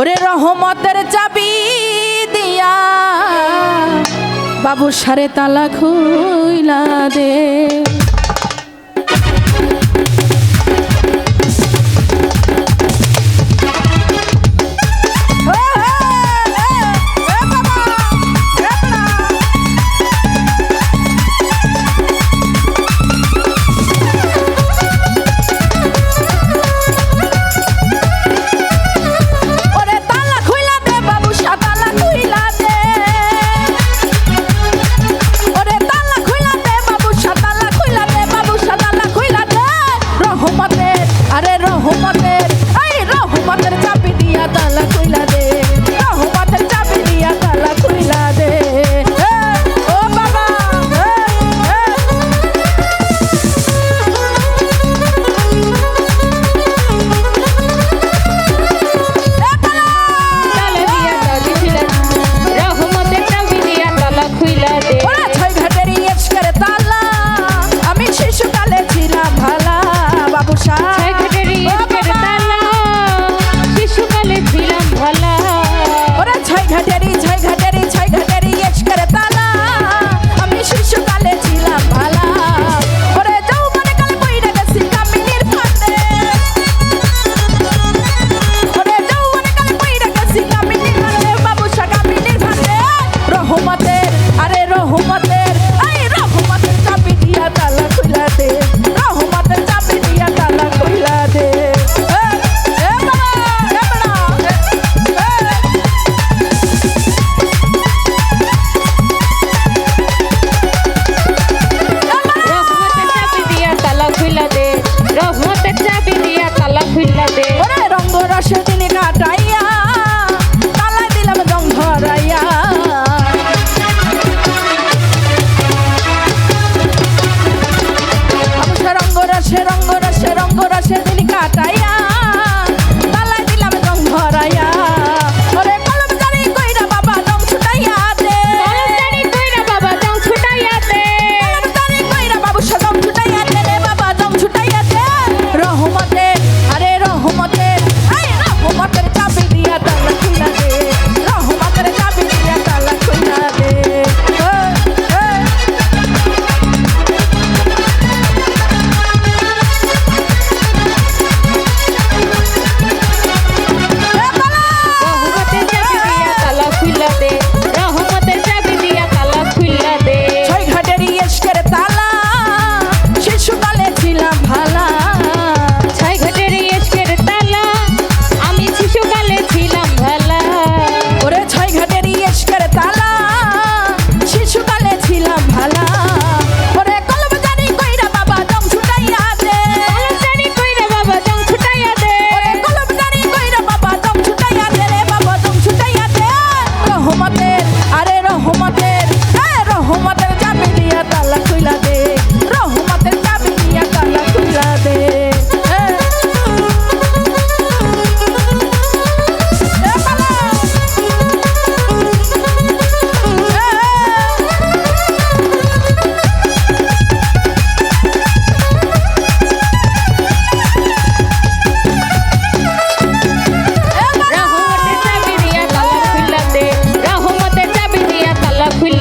ওরে রহমতের চাবি দিয়া। বাবু সারে তালা খুইলা দে। ঘাটারি ঝাই ঘাটারি ঝাই ঘাটারি ইয়েস করে তালা। আমি শিশুকালে ছিলাম ভালা। ওরে যাও মনে কালে কইরা গেছি কামিনীর ফাঁদে। ওরে যাও মনে আরে রহমতের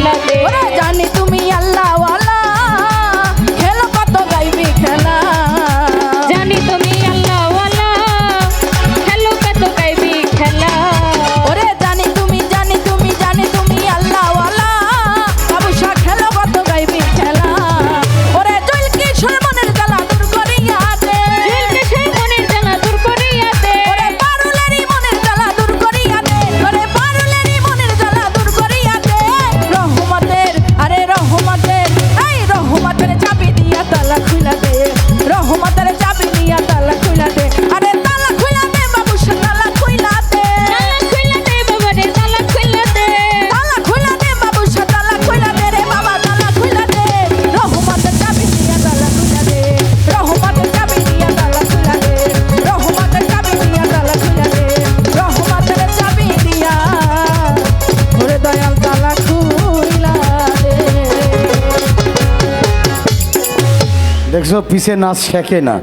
Let's go. পিছে নাচ শেখে না।